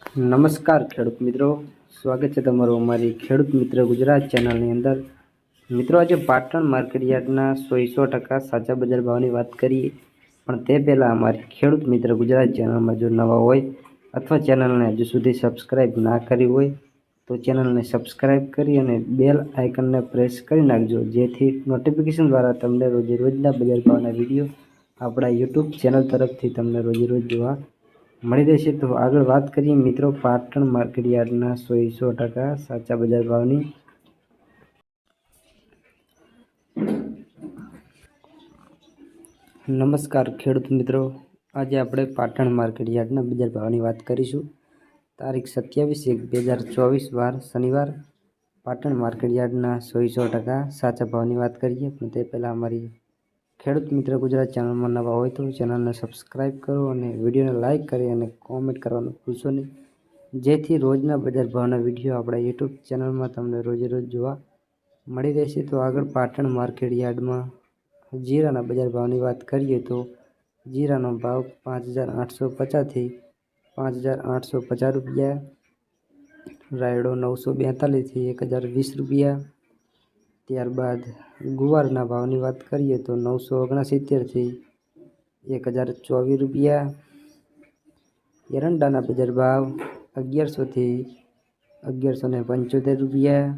નમસ્કાર ખેડૂત મિત્રો. સ્વાગત છે તમારું અમારી ખેડૂત મિત્ર ગુજરાત ચેનલની અંદર. મિત્રો, આજે પાટણ માર્કેટ યાર્ડના સો સો ટકા સાચા બજાર ભાવની વાત કરીએ. પણ તે પહેલાં અમારી ખેડૂત મિત્ર ગુજરાત ચેનલમાં જો નવા હોય અથવા ચેનલને હજુ સુધી સબસ્ક્રાઈબ ના કરી હોય, તો ચેનલને સબસ્ક્રાઈબ કરી અને બેલ આઇકનને પ્રેસ કરી નાખજો. જેથી નોટિફિકેશન દ્વારા તમને રોજે રોજના બજાર ભાવના વીડિયો આપણા યુટ્યુબ ચેનલ તરફથી તમને રોજે રોજ જોવા મળી રહેશે. તો આગળ વાત કરીએ મિત્રો પાટણ માર્કેટ યાર્ડના સો સો ટકા સાચા બજાર ભાવની. નમસ્કાર ખેડૂત મિત્રો. આજે આપણે પાટણ માર્કેટ યાર્ડના બજાર ભાવની વાત કરીશું. તારીખ સત્યાવીસ એક બે હજાર ચોવીસ વાર શનિવાર. પાટણ માર્કેટ યાર્ડના સો સો ટકા સાચા ભાવની વાત કરીએ. પણ તે પહેલાં અમારી ખેડૂત મિત્ર ગુજરાત ચેનલમાં નવા હોય તો ચેનલને સબસ્ક્રાઈબ કરો અને વિડીયોને લાઇક કરી અને કોમેન્ટ કરવાનું ભૂલશો નહીં. જેથી રોજના બજાર ભાવના વીડિયો આપણા યુટ્યુબ ચેનલમાં તમને રોજે રોજ જોવા મળી રહેશે. તો આગળ પાટણ માર્કેટ યાર્ડમાં જીરાના બજાર ભાવની વાત કરીએ તો જીરાનો ભાવ પાંચ હજાર આઠસો પચાસથી પાંચ હજાર આઠસો પચાસ રૂપિયા, રાયડો નવસો બેતાલીસથી એક હજાર વીસ રૂપિયા ત્યારબાદ ગુવારના ભાવની વાત કરીએ તો નવસો ઓગણસિત્તેરથી એક હજાર ચોવીસ રૂપિયા. એરંડાના બજાર ભાવ અગિયારસોથી અગિયારસો ને પંચોતેર રૂપિયા.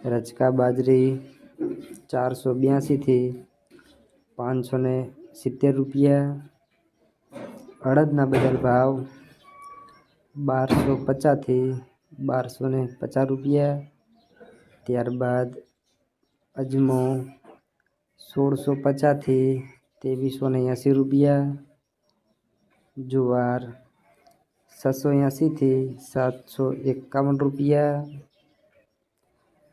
રચકા બાજરી ચારસો બ્યાસીથી પાંચસો ને સિત્તેર રૂપિયા. અડદના બજાર ભાવ બારસો પચાસથી બારસો ને પચાસ રૂપિયા. ત્યારબાદ અજમો સોળસો પચાસથી ત્રેવીસો ને એંસી રૂપિયા, જુવાર છસો એંસીથી સાતસો એકાવન રૂપિયા.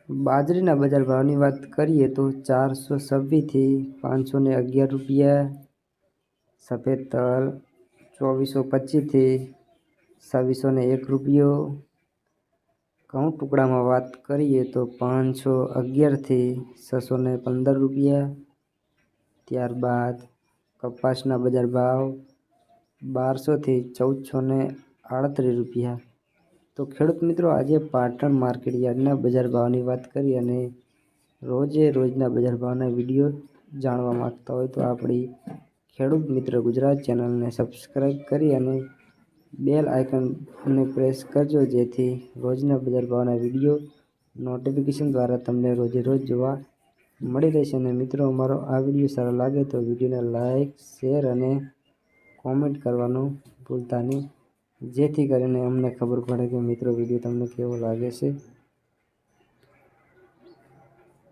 બાજરીના બજાર ભાવની વાત કરીએ તો ચારસો છવ્વીસથી પાંચસો ને અગિયાર રૂપિયા. સફેદ તલ ચોવીસો પચીસથી છવ્વીસો ને એક રૂપિયો. ઘઉં ટુકડામાં વાત કરીએ તો પાંચસો અગિયારથી છસો ને પંદર રૂપિયા. ત્યારબાદ કપાસના બજાર ભાવ બારસોથી ચૌદસો ને આડત્રીસ રૂપિયા. તો ખેડૂત મિત્રો, આજે પાટણ માર્કેટ યાર્ડના બજાર ભાવની વાત કરી અને રોજે રોજના બજાર ભાવના વીડિયો જાણવા માગતા હોય તો આપણી ખેડૂત મિત્ર ગુજરાત ચેનલને સબસ્ક્રાઈબ કરી અને બેલ આઇકનને પ્રેસ કરજો જેથી રોજના બજાર ભાવના વીડિયો નોટિફિકેશન દ્વારા તમને રોજે રોજ જોવા મળી રહેશે. અને મિત્રો, અમારો આ વીડિયો સારો લાગે તો વિડીયોને લાઇક શેર અને કોમેન્ટ કરવાનું ભૂલતા નહીં. જેથી કરીને અમને ખબર પડે કે મિત્રો, વીડિયો તમને કેવો લાગે છે.